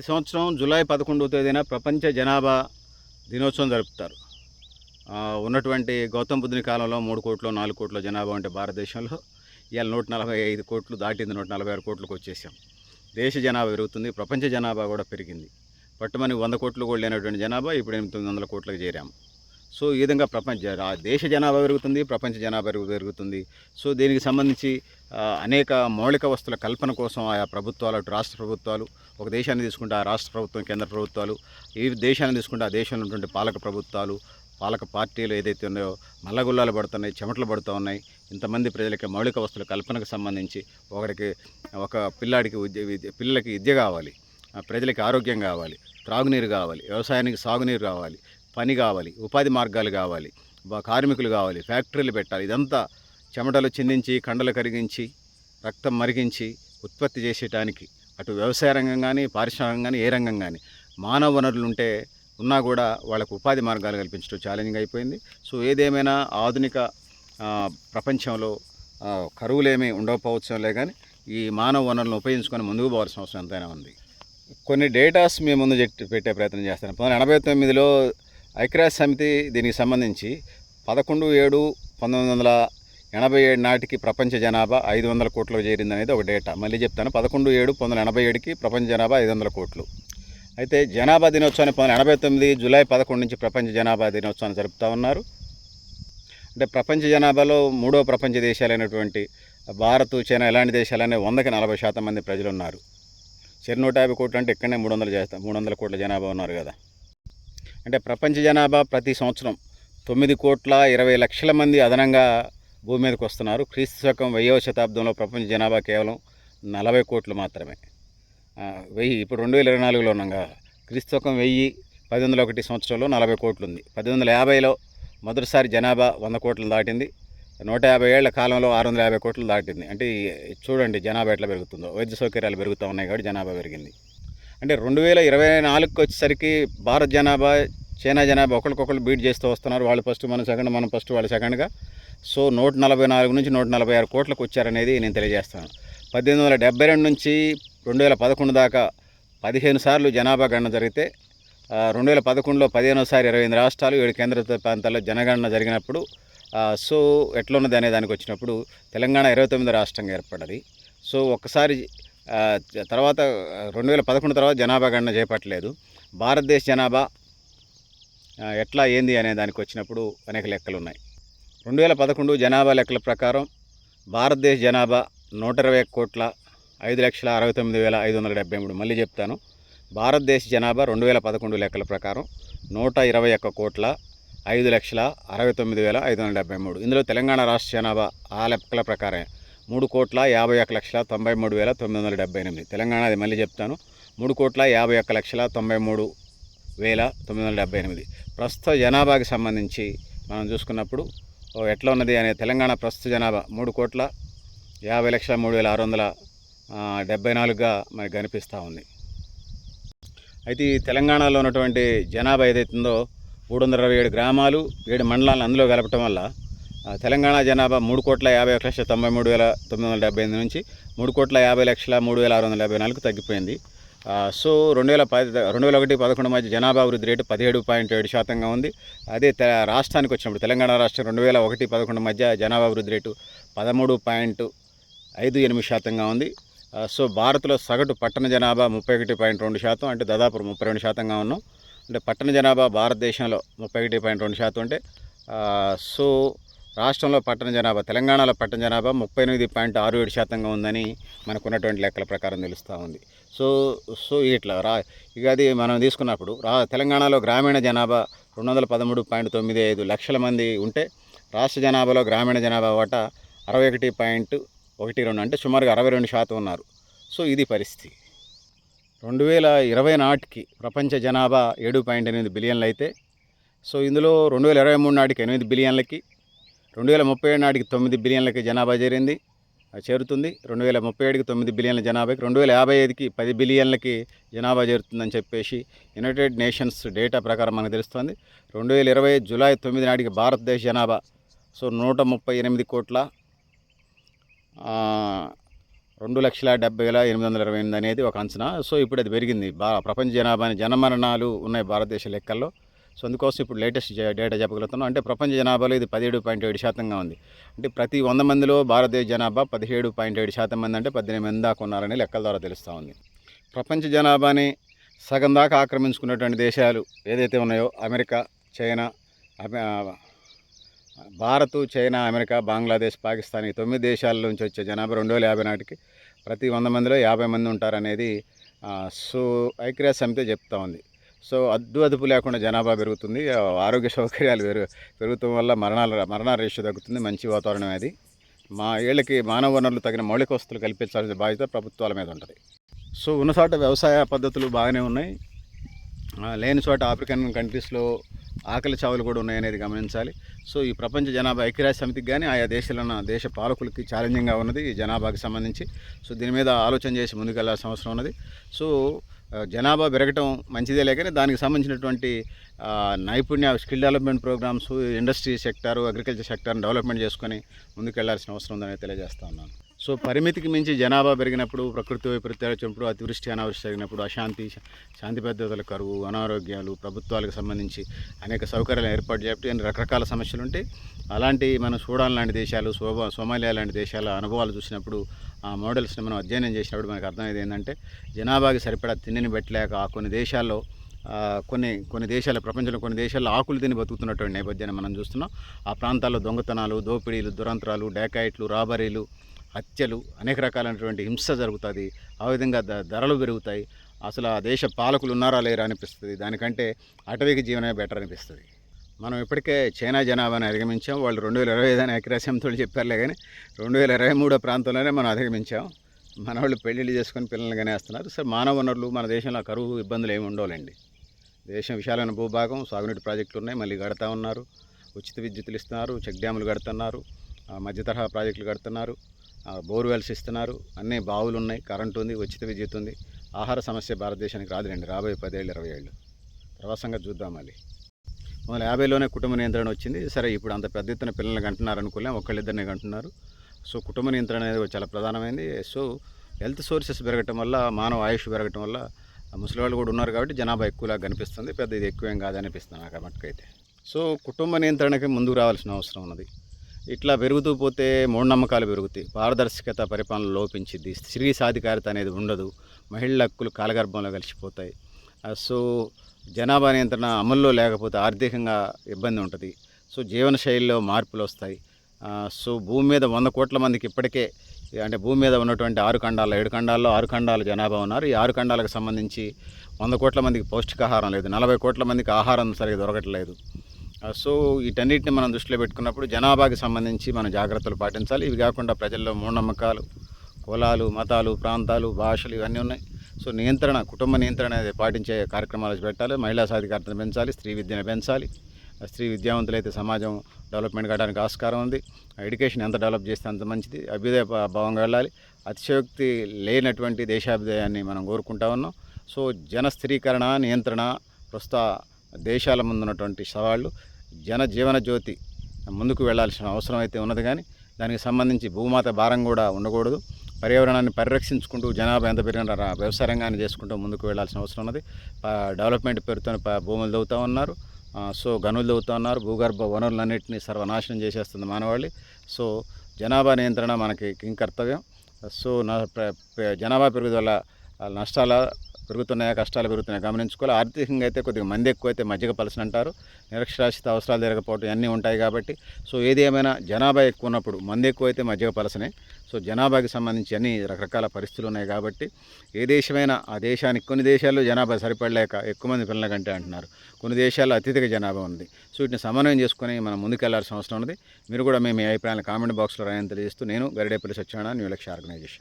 ప్రతి సంవత్సరం జూలై పదకొండవ తేదీన ప్రపంచ జనాభా దినోత్సవం జరుపుతారు. ఉన్నటువంటి గౌతమ బుద్ధుని కాలంలో మూడు కోట్లు నాలుగు కోట్ల జనాభా ఉంటే భారతదేశంలో ఇవాళ నూట నలభై ఐదు కోట్లు దాటింది నూట నలభై ఆరు కోట్లకు వచ్చేసాం. దేశ జనాభా పెరుగుతుంది ప్రపంచ జనాభా కూడా పెరిగింది. పట్టుమని వంద కోట్లు కూడా లేనటువంటి జనాభా ఇప్పుడు ఎనిమిది వందల కోట్లకు చేరాము సో ఈ విధంగా ప్రపంచ దేశ జనాభా పెరుగుతుంది ప్రపంచ జనాభా పెరుగుతుంది. సో దీనికి సంబంధించి అనేక మౌలిక వస్తువుల కల్పన కోసం ఆయా ప్రభుత్వాలు అటు రాష్ట్ర ప్రభుత్వాలు ఒక దేశాన్ని తీసుకుంటే ఆ రాష్ట్ర ప్రభుత్వం కేంద్ర ప్రభుత్వాలు ఈ దేశాన్ని తీసుకుంటే ఆ దేశంలో ఉన్నటువంటి పాలక ప్రభుత్వాలు పాలక పార్టీలు ఏదైతే ఉన్నాయో మల్లగుల్లాలు పడుతున్నాయి చెమటలు పడుతూ ఉన్నాయి. ఇంతమంది ప్రజలకి మౌలిక వస్తువుల కల్పనకు సంబంధించి ఒకరికి ఒక పిల్లాడికి విద్య పిల్లలకి విద్య కావాలి. ప్రజలకి ఆరోగ్యం కావాలి. త్రాగునీరు కావాలి. వ్యవసాయానికి సాగునీరు కావాలి. పని కావాలి ఉపాధి మార్గాలు కావాలి కార్మికులు కావాలి ఫ్యాక్టరీలు పెట్టాలి ఇదంతా చెమటలు చిందించి కండలు కరిగించి రక్తం మరిగించి ఉత్పత్తి చేసేటానికి అటు వ్యవసాయ రంగం కానీ పారిశ్రామికం కానీ ఏ రంగం కానీ మానవ వనరులు ఉంటే ఉన్నా కూడా వాళ్ళకు ఉపాధి మార్గాలు కల్పించడం ఛాలెంజింగ్ అయిపోయింది. సో ఏదేమైనా ఆధునిక ప్రపంచంలో ఆ, కరువులేమీ ఉండకపోవచ్చులే కానీ ఈ మానవ వనరులను ఉపయోగించుకొని ముందుకు పోవాల్సిన అవసరం ఎంతైనా ఉంది. కొన్ని డేటాస్ మీ ముందు పెట్టే ప్రయత్నం చేస్తాను. పంతొమ్మిది ఎనభై తొమ్మిదిలో ఐక్యరాజ్య సమితి దీనికి సంబంధించి పదకొండు ఏడు పంతొమ్మిది వందల ఎనభై ఏడు నాటికి ప్రపంచ జనాభా ఐదు వందల కోట్లు చేరింది అనేది ఒక డేటా. మళ్ళీ చెప్తాను. పదకొండు ఏడు పంతొమ్మిది వందల ఎనభై ఏడుకి ప్రపంచ జనాభా ఐదు వందల కోట్లు. అయితే జనాభా దినోత్సవాన్ని పంతొమ్మిది ఎనభై తొమ్మిది జూలై పదకొండు నుంచి ప్రపంచ జనాభా దినోత్సవాన్ని జరుపుతూ ఉన్నారు. అంటే ప్రపంచ జనాభాలో మూడో ప్రపంచ దేశాలైనటువంటి భారత్ చైనా ఇలాంటి దేశాలనే వందకి నలభై శాతం మంది ప్రజలు ఉన్నారు చెరు నూట యాభై కోట్లు అంటే ఇక్కడనే మూడు వందల చేస్తాం మూడు వందల కోట్ల జనాభా ఉన్నారు కదా. అంటే ప్రపంచ జనాభా ప్రతి సంవత్సరం తొమ్మిది కోట్ల ఇరవై లక్షల మంది అదనంగా భూమి మీదకి వస్తున్నారు. క్రీస్తు శకం వెయ్యవ శతాబ్దంలో ప్రపంచ జనాభా కేవలం నలభై కోట్లు మాత్రమే. వెయ్యి ఇప్పుడు రెండు వేల ఇరవై నాలుగులో ఉన్నాగా క్రీస్తు శకం వెయ్యి పది వందల ఒకటి సంవత్సరంలో నలభై కోట్లు ఉంది పది వందల యాభైలో మొదటిసారి జనాభా వంద కోట్లు దాటింది. నూట యాభై ఏళ్ళ కాలంలో ఆరు వందల యాభై కోట్లు దాటింది. అంటే చూడండి జనాభా ఎట్లా పెరుగుతుందో. వైద్య సౌకర్యాలు పెరుగుతూ ఉన్నాయి కాబట్టి జనాభా పెరిగింది. అంటే రెండు వేల ఇరవై నాలుగుకి వచ్చేసరికి భారత్ జనాభా చైనా జనాభా ఒకరికొకరు బీట్ చేస్తూ వస్తున్నారు. వాళ్ళు ఫస్ట్ మనం సెకండ్ మనం ఫస్ట్ వాళ్ళు సెకండ్గా సో నూట నలభై నాలుగు నుంచి నూట నలభై ఆరు కోట్లకు వచ్చారనేది నేను తెలియజేస్తాను. పద్దెనిమిది వందల డెబ్బై రెండు నుంచి రెండు వేల పదకొండు దాకా పదిహేను సార్లు జనాభా గణన జరిగితే రెండు వేల పదకొండులో పదిహేనోసారి ఇరవై ఎనిమిది రాష్ట్రాలు ఏడు కేంద్ర ప్రాంతాల్లో జనగణన జరిగినప్పుడు సో ఎట్లున్నది అనే దానికి వచ్చినప్పుడు తెలంగాణ ఇరవై తొమ్మిది రాష్ట్రంగా ఏర్పడ్డది. సో ఒక్కసారి తర్వాత రెండు వేల పదకొండు తర్వాత జనాభా గణన చేపట్టలేదు. భారతదేశ జనాభా ఎట్లా ఏంది అనే దానికి వచ్చినప్పుడు అనేక లెక్కలు ఉన్నాయి రెండు వేల పదకొండు జనాభా లెక్కల ప్రకారం భారతదేశ జనాభా నూట ఇరవై కోట్ల ఐదు లక్షల అరవై తొమ్మిది వేల ఐదు వందల డెబ్బై మూడు. మళ్ళీ చెప్తాను. భారతదేశ జనాభా రెండు వేల పదకొండు లెక్కల ప్రకారం నూట ఇరవై ఒక్క కోట్ల ఐదు లక్షల అరవై తొమ్మిది వేల ఐదు వందల డెబ్బై మూడు. ఇందులో తెలంగాణ రాష్ట్ర జనాభా ఆ లెక్కల ప్రకారం మూడు కోట్ల యాభై ఒక్క లక్షల తొంభై మూడు వేల తొమ్మిది వందల డెబ్బై ఎనిమిది. తెలంగాణ అది మళ్ళీ చెప్తాను. మూడు కోట్ల యాభై ఒక్క లక్షల తొంభై మూడు వేల తొమ్మిది వందల డెబ్బై ఎనిమిది. ప్రస్తుత జనాభాకి సంబంధించి మనం చూసుకున్నప్పుడు ఎట్లా ఉన్నది అనే తెలంగాణ ప్రస్తుత జనాభా మూడు కోట్ల యాభై లక్షల మూడు వేల ఆరు వందల డెబ్బై నాలుగుగా మనకు కనిపిస్తూ ఉంది. అయితే ఈ తెలంగాణలో ఉన్నటువంటి జనాభా ఏదైతుందో మూడు వందల ఇరవై ఏడు గ్రామాలు ఏడు మండలాలను అందులో కలపటం వల్ల తెలంగాణ జనాభా మూడు కోట్ల యాభై ఒక లక్షల తొంభై మూడు వేల తొమ్మిది వందల డెబ్బై ఎనిమిది నుంచి మూడు కోట్ల యాభై లక్షల మూడు వేల ఆరు వందల డెబ్బై నాలుగు తగ్గిపోయింది. సో రెండు వేల పది రెండు వేల ఒకటి పదకొండు మధ్య జనాభా అభివృద్ధి రేటు పదిహేడు పాయింట్ ఏడు శాతంగా ఉంది. అదే తె రాష్ట్రానికి వచ్చినప్పుడు తెలంగాణ రాష్ట్రం రెండు వేల ఒకటి పదకొండు మధ్య జనాభా అభివృద్ధి రేటు పదమూడు పాయింట్ ఐదు ఎనిమిది శాతంగా ఉంది. సో భారత్లో సగటు పట్టణ జనాభా ముప్పై ఒకటి పాయింట్ రెండు శాతం అంటే దాదాపు ముప్పై రెండు శాతంగా ఉన్నాం. అంటే పట్టణ జనాభా భారతదేశంలో ముప్పై ఒకటి పాయింట్ రెండు శాతం అంటే సో రాష్ట్రంలో పట్టణ జనాభా తెలంగాణలో పట్టణ జనాభా ముప్పై ఎనిమిది పాయింట్ ఆరు ఏడు శాతంగా ఉందని మనకున్నటువంటి లెక్కల ప్రకారం తెలుస్తూ ఉంది. సో సో ఇట్లా రా ఇక అది మనం తీసుకున్నప్పుడు రా తెలంగాణలో గ్రామీణ జనాభా రెండు వందల పదమూడు పాయింట్ తొమ్మిది ఐదు లక్షల మంది ఉంటే రాష్ట్ర జనాభాలో గ్రామీణ జనాభా వాటా అరవై ఒకటి పాయింట్ ఒకటి రెండు అంటే సుమారుగా అరవై రెండు శాతం ఉన్నారు. సో ఇది పరిస్థితి. రెండు వేల ఇరవై నాటికి ప్రపంచ జనాభా ఏడు పాయింట్ ఎనిమిది బిలియన్లు అయితే సో ఇందులో రెండు వేల ఇరవై మూడు నాటికి ఎనిమిది బిలియన్లకి రెండు వేల ముప్పై ఏడు నాటికి తొమ్మిది బిలియన్లకి జనాభా చేరింది. అది చేరుతుంది. రెండు వేల ముప్పై ఏడుకి తొమ్మిది బిలియన్ల జనాభాకి రెండు వేల యాభై ఐదుకి పది బిలియన్లకి జనాభా చేరుతుందని చెప్పేసి యునైటెడ్ నేషన్స్ డేటా ప్రకారం మనకు తెలుస్తుంది. రెండు వేల ఇరవై జూలై తొమ్మిది నాటికి భారతదేశ జనాభా సో నూట ముప్పై ఎనిమిది కోట్ల రెండు లక్షల డెబ్బై వేల ఎనిమిది వందల ఇరవై ఎనిమిది అనేది ఒక అంచనా. సో ఇప్పుడు అది పెరిగింది. బా ప్రపంచ జనాభాని జనమరణాలు ఉన్నాయి భారతదేశ లెక్కల్లో. సో అందుకోసం ఇప్పుడు లేటెస్ట్ డేటా చెప్పగలుగుతున్నాం. అంటే ప్రపంచ జనాభాలో ఇది పదిహేడు పాయింట్ ఏడు శాతంగా ఉంది. అంటే ప్రతి వంద మందిలో భారతదేశ జనాభా పదిహేడు పాయింట్ ఏడు శాతం మంది అంటే పద్దెనిమిది మంది దాకా ఉన్నారని లెక్కల ద్వారా తెలుస్తూ ఉంది. ప్రపంచ జనాభాని సగం దాకా ఆక్రమించుకున్నటువంటి దేశాలు ఏదైతే ఉన్నాయో America China Bharat China America Bangladesh Pakistan ఈ తొమ్మిది దేశాల నుంచి వచ్చే జనాభా రెండు వేల యాభై నాటికి ప్రతి వంద మందిలో యాభై మంది ఉంటారనేది సో ఐక్యరాజ్య సమితి చెప్తా ఉంది. సో అద్దు అదుపు లేకుండా జనాభా పెరుగుతుంది. ఆరోగ్య సౌకర్యాలు పెరుగు పెరుగుతాం వల్ల మరణాల మరణ రేషియో తగ్గుతుంది. మంచి వాతావరణం అది. మా ఏళ్ళకి మానవ వనరులు తగిన మౌలిక వస్తువులు కల్పించాల్సిన బాధ్యత ప్రభుత్వాల మీద ఉంటుంది. సో ఉన్న చోట వ్యవసాయ పద్ధతులు బాగానే ఉన్నాయి. లేని చోట ఆఫ్రికన్ కంట్రీస్లో ఆకలి చావులు కూడా ఉన్నాయనేది గమనించాలి. సో ఈ ప్రపంచ జనాభా ఐక్యరాజ్య సమితికి కానీ ఆయా దేశాలన్న దేశ పాలకులకి ఛాలెంజింగ్గా ఉన్నది ఈ జనాభాకి సంబంధించి. సో దీని మీద ఆలోచన చేసి ముందుకెళ్ళాల్సిన అవసరం ఉన్నది. సో జనాభా పెరగటం మంచిదే లేకనే దానికి సంబంధించినటువంటి నైపుణ్య skill development programs industry sector agriculture సెక్టార్ని development చేసుకొని ముందుకెళ్ళాల్సిన అవసరం ఉందని తెలియజేస్తా ఉన్నాను. సో పరిమితికి మించి జనాభా పెరిగినప్పుడు ప్రకృతి వైపరీత్యాలు వచ్చినప్పుడు అతివృష్టి అనావృష్టి జరిగినప్పుడు అశాంతి శాంతి భద్రతల కరువు అనారోగ్యాలు ప్రభుత్వాలకు సంబంధించి అనేక సౌకర్యాలు ఏర్పాటు చేయబట్టి రకరకాల సమస్యలు ఉంటాయి అలాంటి మనం సూడాన్ లాంటి దేశాలు సోమా సోమాలియా లాంటి దేశాల అనుభవాలు చూసినప్పుడు ఆ మోడల్స్ని మనం అధ్యయనం చేసినప్పుడు మనకు అర్థమయ్యేది ఏంటంటే జనాభాకి సరిపడా తిండిని పెట్టలేక ఆ కొన్ని దేశాల్లో కొన్ని కొన్ని దేశాల ప్రపంచంలో కొన్ని దేశాల్లో ఆకులు తిని బతుకుతున్నటువంటి నేపథ్యాన్ని మనం చూస్తున్నాం. ఆ ప్రాంతాల్లో దొంగతనాలు దోపిడీలు దురంతరాలు డేకాయిట్లు రాబరీలు హత్యలు అనేక రకాలైనటువంటి హింస జరుగుతుంది. ఆ విధంగా ద- ధరలు పెరుగుతాయి. అసలు ఆ దేశ పాలకులు ఉన్నారా లేరా అనిపిస్తుంది. దానికంటే అటవీకి జీవనమే బెటర్ అనిపిస్తుంది. మనం ఇప్పటికే చైనా జనాభాని అధిగమించాం. వాళ్ళు రెండు వేల ఇరవై ఐదు అని అక్రాస్యంతో చెప్పారులే కానీ రెండు వేల ఇరవై మూడో ప్రాంతంలోనే మనం అధిగమించాం. మన వాళ్ళు పెళ్ళిళ్ళు చేసుకొని పిల్లల్ని వేస్తున్నారు సరే మానవ వనరులు మన దేశంలో కరువు ఇబ్బందులు ఏమి ఉండవులేండి. దేశం విశాలమైన భూభాగం సాగునీటి ప్రాజెక్టులు ఉన్నాయి మళ్ళీ కడతా ఉన్నారు. ఉచిత విద్యుత్తులు ఇస్తున్నారు చెక్ డ్యాములు కడుతున్నారు మధ్య తరహా ప్రాజెక్టులు కడుతున్నారు బోర్వెల్స్ ఇస్తున్నారు అన్నీ బావులు ఉన్నాయి కరెంటు ఉంది ఉచిత విద్యుత్ ఉంది. ఆహార సమస్య భారతదేశానికి రాదులేండి రాబోయే పదేళ్ళు ఇరవై ఏళ్ళు. తర్వాత సంగతి చూద్దాం మళ్ళీ. మొదలు యాభైలోనే కుటుంబ నియంత్రణ వచ్చింది. సరే ఇప్పుడు అంత పెద్ద ఎత్తున పిల్లల్ని కంటున్నారు అనుకోలేం ఒకళ్ళిద్దరిని కంటున్నారు. సో కుటుంబ నియంత్రణ అనేది చాలా ప్రధానమైంది. సో హెల్త్ సోర్సెస్ పెరగటం వల్ల మానవ ఆయుష్ పెరగటం వల్ల ముసలి వాళ్ళు కూడా ఉన్నారు కాబట్టి జనాభా ఎక్కువలా కనిపిస్తుంది. పెద్ద ఇది ఎక్కువేం కాదనిపిస్తుంది నాకు మట్టుకైతే. సో కుటుంబ నియంత్రణకి ముందుకు రావాల్సిన అవసరం ఉన్నది. ఇట్లా పెరుగుతూ పోతే మూఢనమ్మకాలు పెరుగుతాయి. పారదర్శకత పరిపాలన లోపించింది స్త్రీ సాధికారత అనేది ఉండదు. మహిళల హక్కులు కాలగర్భంలో కలిసిపోతాయి. సో జనాభా నియంత్రణ అమల్లో లేకపోతే ఆర్థికంగా ఇబ్బంది ఉంటుంది. సో జీవన శైలిలో మార్పులు వస్తాయి. సో భూమి మీద వంద కోట్ల మందికి ఇప్పటికే అంటే భూమి మీద ఉన్నటువంటి ఆరు ఖండాల్లో ఏడు ఖండాల్లో ఆరు ఖండాల జనాభా ఉన్నారు. ఈ ఆరు ఖండాలకు సంబంధించి వంద కోట్ల మందికి పౌష్టికాహారం లేదు. నలభై కోట్ల మందికి ఆహారం సరిగ్గా దొరకట్లేదు. సో వీటన్నిటిని మనం దృష్టిలో పెట్టుకున్నప్పుడు జనాభాకి సంబంధించి మనం జాగ్రత్తలు పాటించాలి. ఇవి కాకుండా ప్రజల్లో మూఢనమ్మకాలు కులాలు మతాలు ప్రాంతాలు భాషలు ఇవన్నీ ఉన్నాయి. సో నియంత్రణ కుటుంబ నియంత్రణ అనేది పాటించే కార్యక్రమాలు పెట్టాలి. మహిళా సాధికారతను పెంచాలి స్త్రీ విద్యను పెంచాలి. స్త్రీ విద్యావంతులైతే సమాజం డెవలప్మెంట్ కావడానికి ఆస్కారం ఉంది. ఎడ్యుకేషన్ ఎంత డెవలప్ చేస్తే అంత మంచిది. అభ్యుదయ భావంగా వెళ్ళాలి. అతిశయోక్తి లేనటువంటి దేశాభ్యుదయాన్ని మనం కోరుకుంటా ఉన్నాం. సో జన స్థిరీకరణ నియంత్రణ ప్రస్తుత దేశాల ముందు ఉన్నటువంటి సవాళ్ళు. జన జీవన జ్యోతి ముందుకు వెళ్ళాల్సిన అవసరం అయితే ఉన్నది కానీ దానికి సంబంధించి భూమాత భారం కూడా ఉండకూడదు. పర్యావరణాన్ని పరిరక్షించుకుంటూ జనాభా ఎంత పెరిగిన వ్యవసాయ రంగాన్ని చేసుకుంటూ ముందుకు వెళ్ళాల్సిన అవసరం ఉన్నది. డెవలప్మెంట్ పేరుతో భూములు దవ్వుతూ ఉన్నారు. సో గనులు దవ్వుతూ ఉన్నారు. భూగర్భ వనరులన్నింటినీ సర్వనాశనం చేసేస్తుంది మానవాళి. సో జనాభా నియంత్రణ మనకి కిం కర్తవ్యం సో నా ప్ర- జనాభా పెరుగుదల నష్టాల పెరుగుతున్నాయా కష్టాలు పెరుగుతున్నాయి గమనించుకోవాలి. ఆర్థికంగా అయితే కొద్దిగా మంది ఎక్కువైతే మజ్జిగ పలసన అంటారు. నిరక్షరాస్యత అవసరాలు తిరగకపోవటం ఇవన్నీ ఉంటాయి కాబట్టి సో ఏది ఏమైనా జనాభా ఎక్కువ ఉన్నప్పుడు మంది అయితే మజ్జిగ పలసనే. సో జనాభాకి సంబంధించి అన్ని రకరకాల పరిస్థితులు ఉన్నాయి కాబట్టి ఏ దేశమైనా ఆ దేశానికి కొన్ని దేశాల్లో జనాభా సరిపడలేక ఎక్కువ మంది పిల్లల కంటే అంటున్నారు. కొన్ని దేశాల్లో అత్యధిక జనాభా ఉంది. సో వీటిని సమన్వయం చేసుకొని మనం ముందుకెళ్ళాల్సిన అవసరం ఉంది మీరు కూడా మేము మీ అభిప్రాయాలు కామెంట్ బాక్స్లో రాయని తెలియజేస్తూ నేను గరిడేపల్లి సత్యనారాయణ న్యూ లక్ష్య ఆర్గనైజేషన్.